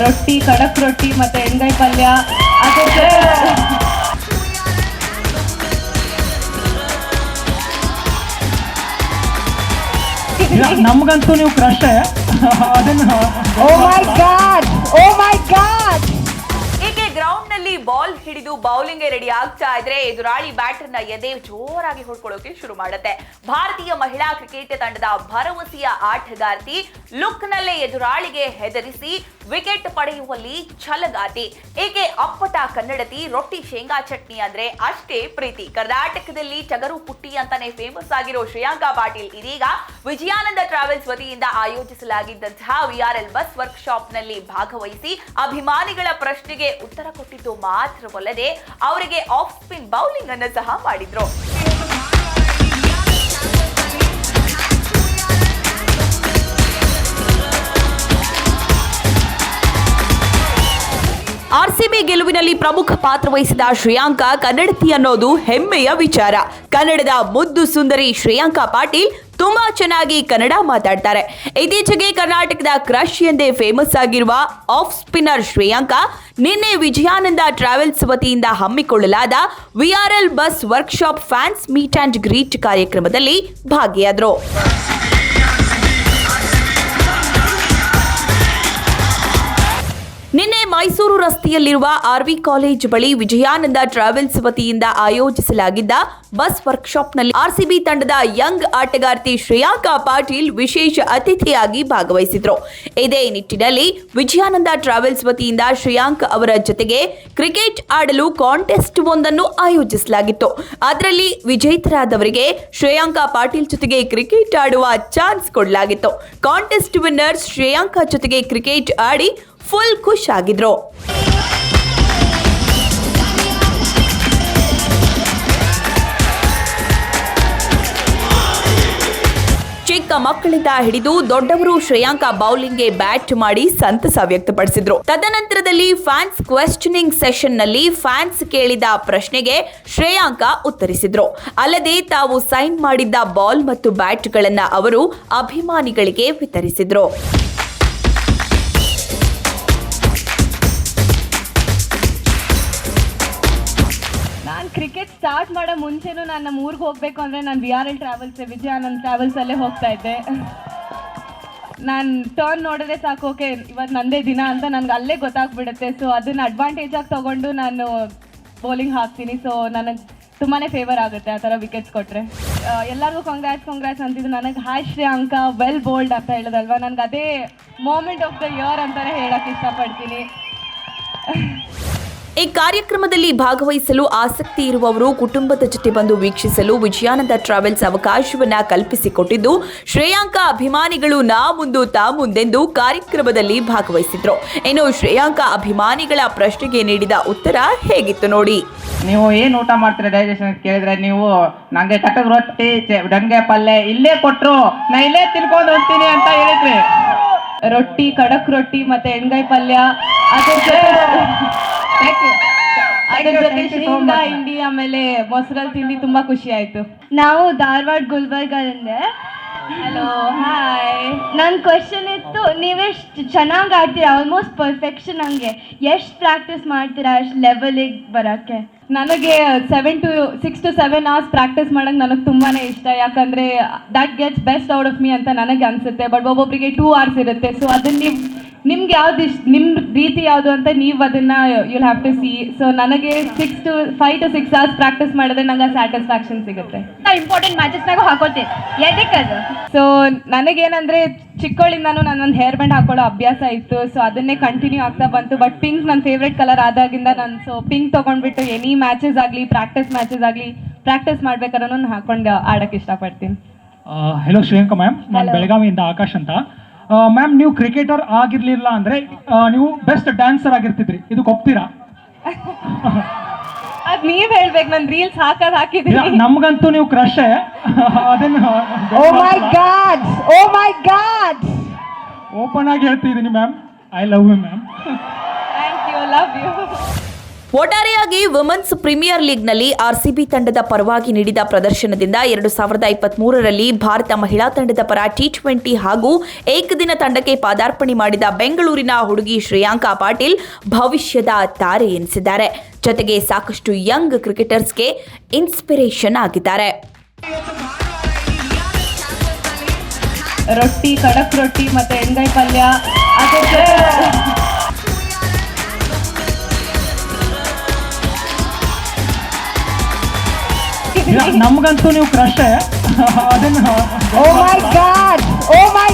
ರೊಟ್ಟಿ ಕಡಕ್ ರೊಟ್ಟಿ ಮತ್ತೆ ಎಣ್ಗಾಯಿ ಪಲ್ಯ. ನಮ್ಗಂತೂ ನೀವು ಕ್ರಶ್ ಅದನ್ನ oh my god oh my God ಗ್ರೌಂಡ್ನಲ್ಲಿ ಬಾಲ್ ಹಿಡಿದು ಬೌಲಿಂಗ್ ರೆಡಿ ಆಗ್ತಾ ಇದ್ರೆ ಎದುರಾಳಿ ಬ್ಯಾಟರ್ನ ಎದೆ ಜೋರಾಗಿ ಹೊಡ್ಕೊಳ್ಳೋಕೆ ಶುರು ಮಾಡುತ್ತೆ. ಭಾರತೀಯ ಮಹಿಳಾ ಕ್ರಿಕೆಟ್ ತಂಡದ ಭರವಸೆಯ ಆಟಗಾರ್ತಿ ಲುಕ್ ನಲ್ಲೇ ಎದುರಾಳಿಗೆ ಹೆದರಿಸಿ ವಿಕೆಟ್ ಪಡೆಯುವಲ್ಲಿ ಛಲಗಾತಿ. ಏಕೆ ಅಪ್ಪಟ ಕನ್ನಡತಿ ರೊಟ್ಟಿ ಶೇಂಗಾ ಚಟ್ನಿ ಅಂದ್ರೆ ಅಷ್ಟೇ ಪ್ರೀತಿ. ಕರ್ನಾಟಕದಲ್ಲಿ ಚಗರು ಪುಟ್ಟಿ ಅಂತಾನೆ ಫೇಮಸ್ ಆಗಿರೋ ಶ್ರೇಯಾಂಕಾ ಪಾಟೀಲ್ ಇದೀಗ ವಿಜಯಾನಂದ ಟ್ರಾವೆಲ್ಸ್ ವತಿಯಿಂದ ಆಯೋಜಿಸಲಾಗಿದ್ದಂತಹ ವಿಆರ್ಎಲ್ ಬಸ್ ವರ್ಕ್ಶಾಪ್ನಲ್ಲಿ ಭಾಗವಹಿಸಿ ಅಭಿಮಾನಿಗಳ ಪ್ರಶ್ನೆಗೆ ಉತ್ತರ ಕೊಟ್ಟಿದ್ದು ಮಾತ್ರವಲ್ಲದೆ ಅವರಿಗೆ ಆಫ್ ಸ್ಪಿನ್ ಬೌಲಿಂಗ್ ಅನ್ನು ಸಹ ಮಾಡಿದ್ರು. ಆರ್ಸಿಬಿ ಗೆಲುವಿನಲ್ಲಿ ಪ್ರಮುಖ ಪಾತ್ರ ವಹಿಸಿದ ಶ್ರೇಯಾಂಕಾ ಕನ್ನಡತಿ ಅನ್ನೋದು ಹೆಮ್ಮೆಯ ವಿಚಾರ. ಕನ್ನಡದ ಮುದ್ದು ಸುಂದರಿ ಶ್ರೇಯಾಂಕಾ ಪಾಟೀಲ್ ತುಂಬಾ ಚೆನ್ನಾಗಿ ಕನ್ನಡ ಮಾತಾಡ್ತಾರೆ. ಇತ್ತೀಚೆಗೆ ಕರ್ನಾಟಕದ ಕ್ರಶ್ ಎಂದೇ ಫೇಮಸ್ ಆಗಿರುವ ಆಫ್ ಸ್ಪಿನ್ನರ್ ಶ್ರೇಯಾಂಕಾ ನಿನ್ನೆ ವಿಜಯಾನಂದ ಟ್ರಾವೆಲ್ಸ್ ವತಿಯಿಂದ ಹಮ್ಮಿಕೊಳ್ಳಲಾದ VRL bus workshop fans meet and greet ಕಾರ್ಯಕ್ರಮದಲ್ಲಿ ಭಾಗಿಯಾದರು. ನಿನ್ನೆ ಮೈಸೂರು ರಸ್ತೆಯಲ್ಲಿರುವ ಆರ್ವಿ ಕಾಲೇಜ್ ಬಳಿ ವಿಜಯಾನಂದ ಟ್ರಾವೆಲ್ಸ್ ವತಿಯಿಂದ ಆಯೋಜಿಸಲಾಗಿದ್ದ ಬಸ್ ವರ್ಕ್ಶಾಪ್ನಲ್ಲಿ ಆರ್ಸಿಬಿ ತಂಡದ ಯಂಗ್ ಆಟಗಾರ್ತಿ ಶ್ರೇಯಾಂಕಾ ಪಾಟೀಲ್ ವಿಶೇಷ ಅತಿಥಿಯಾಗಿ ಭಾಗವಹಿಸಿದ್ರು. ಇದೇ ನಿಟ್ಟಿನಲ್ಲಿ ವಿಜಯಾನಂದ ಟ್ರಾವೆಲ್ಸ್ ವತಿಯಿಂದ ಶ್ರೇಯಾಂಕ್ ಅವರ ಜೊತೆಗೆ ಕ್ರಿಕೆಟ್ ಆಡಲು ಕಾಂಟೆಸ್ಟ್ ಒಂದನ್ನು ಆಯೋಜಿಸಲಾಗಿತ್ತು. ಅದರಲ್ಲಿ ವಿಜೇತರಾದವರಿಗೆ ಶ್ರೇಯಾಂಕಾ ಪಾಟೀಲ್ ಜೊತೆಗೆ ಕ್ರಿಕೆಟ್ ಆಡುವ ಚಾನ್ಸ್ ಕೊಡಲಾಗಿತ್ತು. ಕಾಂಟೆಸ್ಟ್ ವಿನ್ನರ್ಸ್ ಶ್ರೇಯಾಂಕಾ ಜೊತೆಗೆ ಕ್ರಿಕೆಟ್ ಆಡಿ ಫುಲ್ ಖುಷ್ ಆಗಿದ್ರು. ಚಿಕ್ಕ ಮಕ್ಕಳಿಂದ ಹಿಡಿದು ದೊಡ್ಡವರು ಶ್ರೇಯಾಂಕ ಬೌಲಿಂಗ್ಗೆ ಬ್ಯಾಟ್ ಮಾಡಿ ಸಂತಸ ವ್ಯಕ್ತಪಡಿಸಿದ್ರು. ತದನಂತರದಲ್ಲಿ ಫ್ಯಾನ್ಸ್ ಕ್ವೆಶ್ಚನಿಂಗ್ ಸೆಷನ್ನಲ್ಲಿ ಫ್ಯಾನ್ಸ್ ಕೇಳಿದ ಪ್ರಶ್ನೆಗೆ ಶ್ರೇಯಾಂಕ ಉತ್ತರಿಸಿದ್ರು. ಅಲ್ಲದೆ ತಾವು ಸೈನ್ ಮಾಡಿದ್ದ ಬಾಲ್ ಮತ್ತು ಬ್ಯಾಟ್ಗಳನ್ನ ಅವರು ಅಭಿಮಾನಿಗಳಿಗೆ ವಿತರಿಸಿದ್ರು. ಕ್ರಿಕೆಟ್ ಸ್ಟಾರ್ಟ್ ಮಾಡೋ ಮುಂಚೆನೂ ನಾನು ನಮ್ಮ ಊರಿಗೆ ಹೋಗಬೇಕು ಅಂದರೆ ನಾನು we are L travels Vijayanand ಟ್ರಾವೆಲ್ಸಲ್ಲೇ ಹೋಗ್ತಾ ಇದ್ದೆ. ನಾನು ಟರ್ನ್ ನೋಡಿದ್ರೆ ಸಾಕು ಓಕೆ ಇವತ್ತು ನಂದೇ ದಿನ ಅಂತ ನನಗೆ ಅಲ್ಲೇ ಗೊತ್ತಾಗ್ಬಿಡುತ್ತೆ. ಸೊ ಅದನ್ನು ಅಡ್ವಾಂಟೇಜ್ ಆಗಿ ತೊಗೊಂಡು ನಾನು ಬೌಲಿಂಗ್ ಹಾಕ್ತೀನಿ. ಸೊ ನನಗೆ ತುಂಬಾ ಫೇವರ್ ಆಗುತ್ತೆ ಆ ಥರ ವಿಕೆಟ್ಸ್ ಕೊಟ್ಟರೆ ಎಲ್ಲರಿಗೂ ಕಾಂಗ್ರಾಟ್ಸ್ ಕಾಂಗ್ರಾಟ್ಸ್ ಅಂತಿದ್ದು. ನನಗೆ ಹಾಯ್ ಶ್ರೇಯಾಂಕ ವೆಲ್ ಬೋಲ್ಡ್ ಅಂತ ಹೇಳೋದಲ್ವ? ನನಗೆ ಅದೇ ಮೂಮೆಂಟ್ ಆಫ್ ದ ಇಯರ್ ಅಂತಲೇ ಹೇಳೋಕ್ಕೆ ಇಷ್ಟಪಡ್ತೀನಿ. ಈ ಕಾರ್ಯಕ್ರಮದಲ್ಲಿ ಭಾಗವಹಿಸಲು ಆಸಕ್ತಿ ಇರುವವರು ಕುಟುಂಬದ ಜೊತೆ ಬಂದು ವೀಕ್ಷಿಸಲು ವಿಜಯಾನಂದ ಟ್ರಾವೆಲ್ಸ್ ಅವಕಾಶವನ್ನ ಕಲ್ಪಿಸಿಕೊಟ್ಟಿದ್ದು ಶ್ರೇಯಾಂಕ ಅಭಿಮಾನಿಗಳು ನಾ ಮುಂದು ತಾ ಮುಂದೆಂದು ಕಾರ್ಯಕ್ರಮದಲ್ಲಿ ಭಾಗವಹಿಸಿದ್ರು. ಇನ್ನು ಶ್ರೇಯಾಂಕ ಅಭಿಮಾನಿಗಳ ಪ್ರಶ್ನೆಗೆ ನೀಡಿದ ಉತ್ತರ ಹೇಗಿತ್ತು ನೋಡಿ. ನೀವು ಏನು ಊಟ ಮಾಡ್ತೀರಾ ಡೈಜೆಷನ್ ಕೇಳಿದ್ರೆ ನೀವು ನಂಗೆ ಕಟಕ್ ರೊಟ್ಟಿ ಡಂಗೆ ಪಲ್ಯ ಇಲ್ಲೇ ಕೊಟ್ರು ನಾ ಇಲ್ಲೇ ತಿನ್ಕೊಂಡು ಹೋಗ್ತೀನಿ ಅಂತ ಹೇಳಿದ್ರಿ. ರೊಟ್ಟಿ ಕಡಕ್ ರೊಟ್ಟಿ ಮತ್ತೆ ಎಣ್ಗಾಯಿ ಪಲ್ಯ ಅದ್ರ ಹಿಂಡಿ ಆಮೇಲೆ ಮೊಸರಲ್ಲಿ ತಿಂಡಿ ತುಂಬಾ ಖುಷಿ ಆಯ್ತು. ನಾವು ಧಾರವಾಡ ಗುಲ್ಬರ್ಗದಿಂದ. ಹಲೋ ಹಾಯ್ ನನ್ನ ಕ್ವಶನ್ ಇತ್ತು ನೀವೆಷ್ಟು ಚೆನ್ನಾಗಿ ಆಡ್ತೀರಾ? ಆಲ್ಮೋಸ್ಟ್ ಪರ್ಫೆಕ್ಷನ್ ಹಂಗೆ. ಎಷ್ಟು ಪ್ರಾಕ್ಟೀಸ್ ಮಾಡ್ತೀರಾ ಅಷ್ಟು ಲೆವೆಲಿಗೆ ಬರೋಕ್ಕೆ? ನನಗೆ seven to six to seven hours practice ಮಾಡೋಕ್ಕೆ ನನಗೆ ತುಂಬಾ ಇಷ್ಟ. ಯಾಕಂದ್ರೆ that gets best out of me ಅಂತ ನನಗೆ ಅನ್ಸುತ್ತೆ. ಬಟ್ ಒಬ್ಬೊಬ್ಬರಿಗೆ ಟೂ ಅವರ್ಸ್ ಇರುತ್ತೆ. ಸೊ ಅದನ್ನ ನೀವು ನಿಮ್ಗೆ ಯಾವ್ದು ಇಷ್ಟ ನಿಮ್ ರೀತಿ ಯಾವ್ದು ಅಂತ ನೀವು ಅದನ್ನ you'll have to see so ನನಗೆ six to five to six hours practice ಮಾಡಿದ್ರೆ ನಂಗೆ ಸ್ಯಾಟಿಸ್ಫ್ಯಾಕ್ಷನ್ ಸಿಗುತ್ತೆ. ಇಂಪಾರ್ಟೆಂಟ್ ಮ್ಯಾಚಸ್ನಾಗ ಹಾಕೋತೀನಿ ಎದಕ್ಕೆ ಅದು? ಸೊ ನನಗೇನಂದ್ರೆ ಚಿಕ್ಕವಳಿಂದಾನು ನಾನು ಒಂದು ಹೇರ್ ಬ್ಯಾಂಡ್ ಹಾಕೊಳ್ಳೋ ಅಭ್ಯಾಸ ಇತ್ತು. ಸೊ ಅದನ್ನೇ ಕಂಟಿನ್ಯೂ ಆಗ್ತಾ ಬಂತು. ಬಟ್ ಪಿಂಕ್ ನನ್ನ ಫೇವ್ರೆಟ್ ಕಲರ್ ಆದಾಗಿಂದ ನಾನು ಸೊ ಪಿಂಕ್ ತೊಗೊಂಡ್ಬಿಟ್ಟು ಎನಿ ಮ್ಯಾಚಸ್ ಆಗಲಿ ಪ್ರಾಕ್ಟೀಸ್ ಮ್ಯಾಚಸ್ ಆಗಲಿ ಪ್ರಾಕ್ಟೀಸ್ ಮಾಡ್ಬೇಕಾದ್ರೂ ನಾನು ಹಾಕೊಂಡು ಆಡಕ್ಕೆ ಇಷ್ಟಪಡ್ತೀನಿ. ಹೆಲೋ ಶ್ರೇಯಾಂಕ ಮ್ಯಾಮ್ ನಾನು. ಬೆಳಗಾವಿಯಿಂದ ಆಕಾಶ್ ಅಂತ. ಮ್ಯಾಮ್ ನೀವು ಕ್ರಿಕೆಟರ್ ಆಗಿರ್ಲಿಲ್ಲ ಅಂದ್ರೆ ನೀವು ಬೆಸ್ಟ್ ಡ್ಯಾನ್ಸರ್ ಆಗಿರ್ತಿದ್ರಿ. ಇದಕ್ಕೆ ಒಪ್ತೀರಾ? ಅದು ನೀವು ಹೇಳ್ಬೇಕು ನಾನು ರೀಲ್ಸ್ ಹಾಕದ್ ಹಾಕಿದ್ದೀನಿ ನಮ್ಗಂತೂ ನೀವು ಕ್ರಶ್ ಅದನ್ನ ಓ my God oh my God open ಆಗಿ ಹೇಳ್ತಿದ್ದೀನಿ ma'am I love you ma'am thank you love you ಒಟ್ಟಾರೆಯಾಗಿ ವುಮೆನ್ಸ್ ಪ್ರೀಮಿಯರ್ ಲೀಗ್ನಲ್ಲಿ ಆರ್ಸಿಬಿ ತಂಡದ ಪರವಾಗಿ ನೀಡಿದ ಪ್ರದರ್ಶನದಿಂದ ಎರಡು ಸಾವಿರದ ಇಪ್ಪತ್ತ್ ಮೂರರಲ್ಲಿ ಭಾರತ ಮಹಿಳಾ ತಂಡದ ಪರ ಟಿ ಟ್ವೆಂಟಿ ಹಾಗೂ ಏಕದಿನ ತಂಡಕ್ಕೆ ಪಾದಾರ್ಪಣೆ ಮಾಡಿದ ಬೆಂಗಳೂರಿನ ಹುಡುಗಿ ಶ್ರೇಯಾಂಕಾ ಪಾಟೀಲ್ ಭವಿಷ್ಯದ ತಾರೆ ಎನಿಸಿದ್ದಾರೆ. ಜೊತೆಗೆ ಸಾಕಷ್ಟು ಯಂಗ್ ಕ್ರಿಕೆಟರ್ಸ್ಗೆ ಇನ್ಸ್ಪಿರೇಷನ್ ಆಗಿದ್ದಾರೆ. ರೊಟ್ಟಿ ಕಡಕ್ ರೊಟ್ಟಿ ಮತ್ತೆ ಎಣ್ಗಾಯಿ ಪಲ್ಯ. ನಮ್ಗಂತೂ ನೀವು ಕ್ರಶ್ ಅದನ್ನ oh my god oh my